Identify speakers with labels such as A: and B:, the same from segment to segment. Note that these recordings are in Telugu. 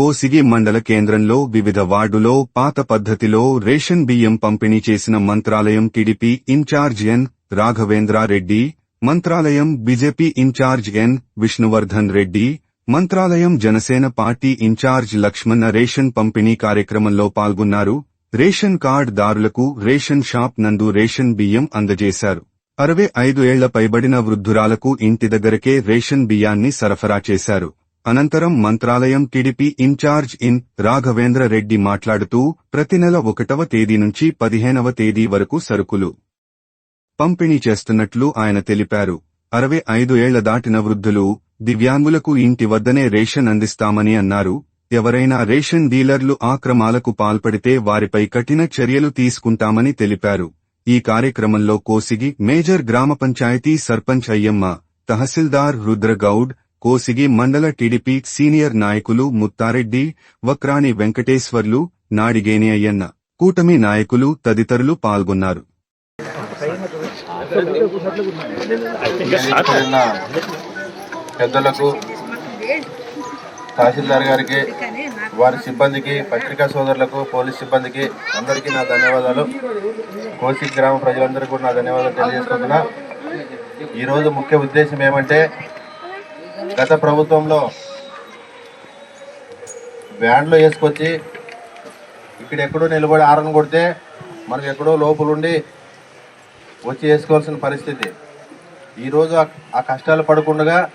A: కోసిగి మండల కేంద్రంలో వివిధ వార్డులో పాత పద్ధతిలో రేషన్ బియ్యం పంపిణీ చేసిన Mantralayam TDP in charge N. Raghavendra Reddy Mantralayam BJP in charge N. Vishnuvardhan Reddy Mantralayam Janasena party in charge Lakshmana ration పంపిణీ కార్యక్రమంలో పాల్గొన్నారు. రేషన్ కార్డ్ దారులకు రేషన్ షాప్ నందు రేషన్ బియ్యం అందజేశారు. అరవై ఐదు ఏళ్ళ పైబడిన వృద్ధురాలకు ఇంటి దగ్గరకే రేషన్ బియ్యాన్ని సరఫరా చేశారు. అనంతరం Mantralayam TDP in charge N Raghavendra Reddy మాట్లాడుతూ ప్రతి నెల ఒకటవ తేదీ నుంచి పదిహేనవ తేదీ వరకు సరుకులు పంపిణీ చేస్తున్నట్లు ఆయన తెలిపారు. అరవై ఐదు ఏళ్ళ దాటిన వృద్ధులు దివ్యాంగులకు ఇంటి వద్దనే రేషన్ అందిస్తామని అన్నారు. ఎవరైనా రేషన్ డీలర్లు ఆక్రమాలకు పాల్పడితే వారిపై కఠిన చర్యలు తీసుకుంటామని తెలిపారు. ఈ కార్యక్రమంలో కోసిగి మేజర్ గ్రామ పంచాయతీ సర్పంచ్ అయ్యమ్మ తహసీల్దార్ రుద్రగౌడ్ కోసిగి మండల టీడీపీ సీనియర్ నాయకులు ముత్తారెడ్డి వక్రాని వెంకటేశ్వర్లు నాడిగేని అయ్యన్న కూటమి నాయకులు తదితరులు పాల్గొన్నారు.
B: పెద్దలకు తహసీల్దార్ గారికి వారి సిబ్బందికి పత్రికా సోదరులకు పోలీస్ సిబ్బందికి అందరికీ నా ధన్యవాదాలు. కోసి గ్రామ ప్రజలందరికీ కూడా నా ధన్యవాదాలు తెలియజేసుకుంటున్నా. ఈరోజు ముఖ్య ఉద్దేశం ఏమంటే గత ప్రభుత్వంలో వ్యాన్లో వేసుకొచ్చి ఇక్కడ ఎక్కడో నిలబడి ఆరన్ కొడితే మనం ఎక్కడో లోపలుండి వచ్చి వేసుకోవాల్సిన పరిస్థితి. ఈరోజు ఆ- కష్టాలు పడకుండా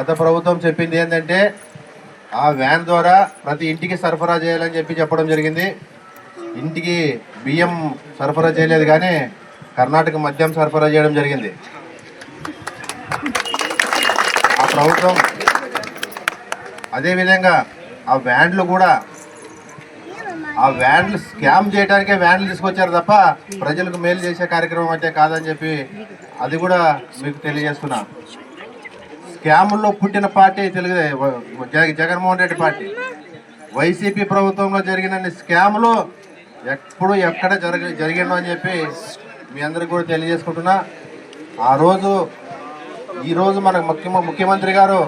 B: గత ప్రభుత్వం చెప్పింది ఏంటంటే ఆ వ్యాన్ ద్వారా ప్రతి ఇంటికి సరఫరా చేయాలని చెప్పి చెప్పడం జరిగింది. ఇంటికి బియ్యం సరఫరా చేయలేదు కానీ కర్ణాటక మద్యం సరఫరా చేయడం జరిగింది. ప్రభుత్వం అదేవిధంగా ఆ వ్యాన్లు కూడా ఆ వ్యాన్లు స్కామ్ చేయడానికే వ్యాన్లు తీసుకొచ్చారు తప్ప ప్రజలకు మేలు చేసే కార్యక్రమం అంటే కాదని చెప్పి అది కూడా మీకు తెలియజేస్తున్నా. స్కాముల్లో పుట్టిన party Telugu Jaganmohan Reddy party. YCP ప్రభుత్వంలో జరిగిన స్కాములు ఎప్పుడు ఎక్కడ జరగ జరిగిందో అని చెప్పి మీ అందరికి కూడా తెలియజేసుకుంటున్నా. ఆ రోజు ఈరోజు మన ముఖ్య ముఖ్యమంత్రి గారు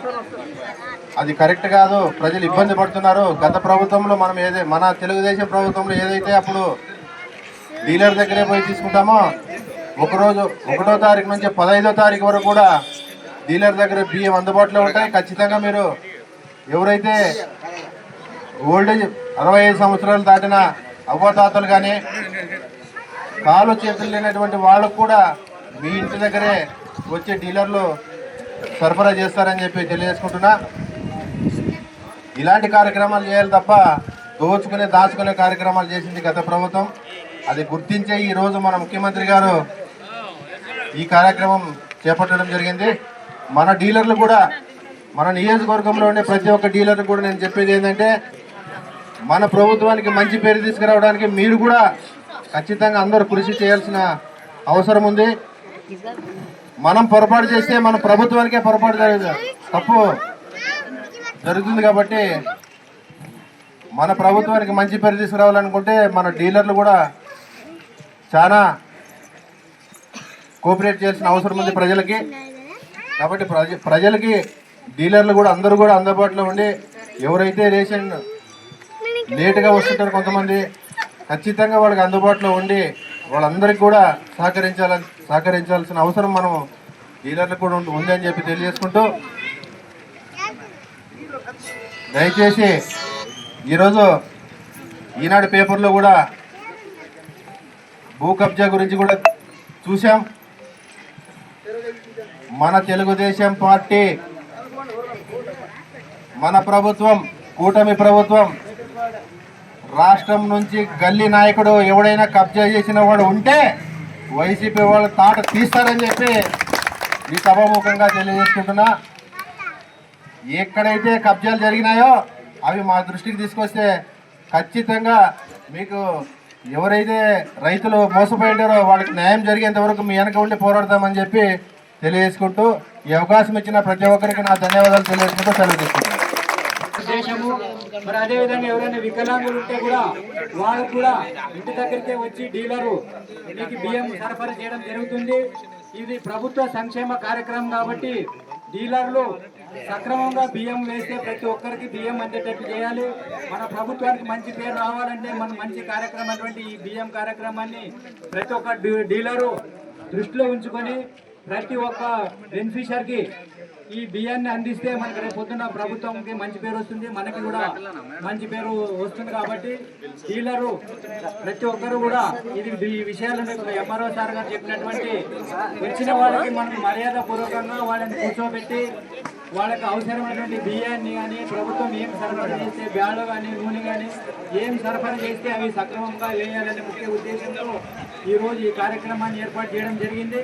B: అది కరెక్ట్ కాదు ప్రజలు ఇబ్బంది పడుతున్నారు. గత ప్రభుత్వంలో మనం ఏదైతే మన తెలుగుదేశం ప్రభుత్వంలో ఏదైతే అప్పుడు డీలర్ దగ్గరే పోయి తీసుకుంటామో ఒకరోజు ఒకటో తారీఖు నుంచి పదహైదో తారీఖు వరకు కూడా డీలర్ దగ్గర బియ్యం అందుబాటులో ఉంటాయి. ఖచ్చితంగా మీరు ఎవరైతే ఓల్డేజ్ అరవై ఐదు సంవత్సరాలు దాటిన అవ్వతాతలు కానీ కాలు చేతులు లేనటువంటి వాళ్ళకు కూడా మీ ఇంటి దగ్గరే వచ్చే డీలర్లు సరఫరా చేస్తారని చెప్పి తెలియజేసుకుంటున్నా. ఇలాంటి కార్యక్రమాలు చేయాలి తప్ప దోచుకునే దాచుకునే కార్యక్రమాలు చేసింది గత ప్రభుత్వం. అది గుర్తించే ఈరోజు మన ముఖ్యమంత్రి గారు ఈ కార్యక్రమం చేపట్టడం జరిగింది. మన డీలర్లు కూడా మన నియోజకవర్గంలో ఉండే ప్రతి ఒక్క డీలర్ కూడా నేను చెప్పేది ఏంటంటే మన ప్రభుత్వానికి మంచి పేరు తీసుకురావడానికి మీరు కూడా ఖచ్చితంగా అందరూ కృషి చేయాల్సిన అవసరం ఉంది. మనం పొరపాటు చేస్తే మన ప్రభుత్వానికే పొరపాటు జరుగుతుంది తప్పు. జరుగుతుంది కాబట్టి మన ప్రభుత్వానికి మంచి పేరు తీసుకురావాలనుకుంటే మన డీలర్లు కూడా చాలా కోఆపరేట్ చేయాల్సిన అవసరం ఉంది ప్రజలకి. కాబట్టి ప్రజ ప్రజలకి డీలర్లు కూడా అందరూ కూడా అందుబాటులో ఉండి ఎవరైతే రేషన్ లేటుగా వస్తుంటారు కొంతమంది ఖచ్చితంగా వాళ్ళకి అందుబాటులో ఉండి వాళ్ళందరికీ కూడా సహకరించాలని సహకరించాల్సిన అవసరం మనం డీలర్లకు కూడా ఉంది- ఉంది అని చెప్పి తెలియజేసుకుంటూ దయచేసి ఈరోజు ఈనాడు పేపర్లో కూడా భూ కబ్జా గురించి కూడా చూసాం మన తెలుగుదేశం పార్టీ మన ప్రభుత్వం కూటమి ప్రభుత్వం రాష్ట్రం నుంచి గల్లీ నాయకుడు ఎవడైనా కబ్జా చేసిన వాడు ఉంటే వైసీపీ వాళ్ళు తాట తీస్తారని చెప్పి ఈ సభాముఖంగా తెలియజేసుకుంటున్నా. ఎక్కడైతే కబ్జాలు జరిగినాయో అవి మా దృష్టికి తీసుకొస్తే ఖచ్చితంగా మీకు ఎవరైతే రైతులు మోసపోయింటారో వాళ్ళకి న్యాయం జరిగేంత వరకు మీ వెనక ఉండి పోరాడతామని చెప్పి తెలియజేసుకుంటూ ఈ అవకాశం ఇచ్చిన ప్రతి ఒక్కరికి నా ధన్యవాదాలు తెలియజేసుకుంటూ సెలవు తీసుకుంటాను
C: దేశము మరి అదే విధంగా ఎవరైనా వికలాంగులు ఉంటే కూడా వాళ్ళు కూడా ఇంటి దగ్గరికే వచ్చి డీలరు మీకు బియ్యం సరఫరా చేయడం జరుగుతుంది. ఇది ప్రభుత్వ సంక్షేమ కార్యక్రమం కాబట్టి డీలర్లు సక్రమంగా బియ్యం వేస్తే ప్రతి ఒక్కరికి బియ్యం అందేటట్టు చేయాలి. మన ప్రభుత్వానికి మంచి పేరు రావాలంటే మన మంచి కార్యక్రమం అటువంటి ఈ బియ్యం కార్యక్రమాన్ని ప్రతి ఒక్క డీలరు దృష్టిలో ఉంచుకొని ప్రతి ఒక్క బెనిఫిషర్కి ఈ బియ్యాన్ని అందిస్తే మనకి రేపు పొద్దున్న ప్రభుత్వంకి మంచి పేరు వస్తుంది. మనకి కూడా మంచి పేరు వస్తుంది కాబట్టి డీలరు ప్రతి ఒక్కరు కూడా ఇది ఈ విషయాలను ఎంఆర్ఓ సార్ గారు చెప్పినటువంటి వచ్చిన వాళ్ళకి మనం మర్యాద పూర్వకంగా వాళ్ళని కూర్చోబెట్టి వాళ్ళకి అవసరమైనటువంటి బియ్యాన్ని కానీ ప్రభుత్వం ఏం సరఫరా చేస్తే బ్యాళ్ళు కానీ నూనె కానీ ఏం సరఫరా చేస్తే అవి సక్రమంగా వేయాలనే ముఖ్య ఉద్దేశంతో ఈరోజు ఈ కార్యక్రమాన్ని ఏర్పాటు చేయడం జరిగింది.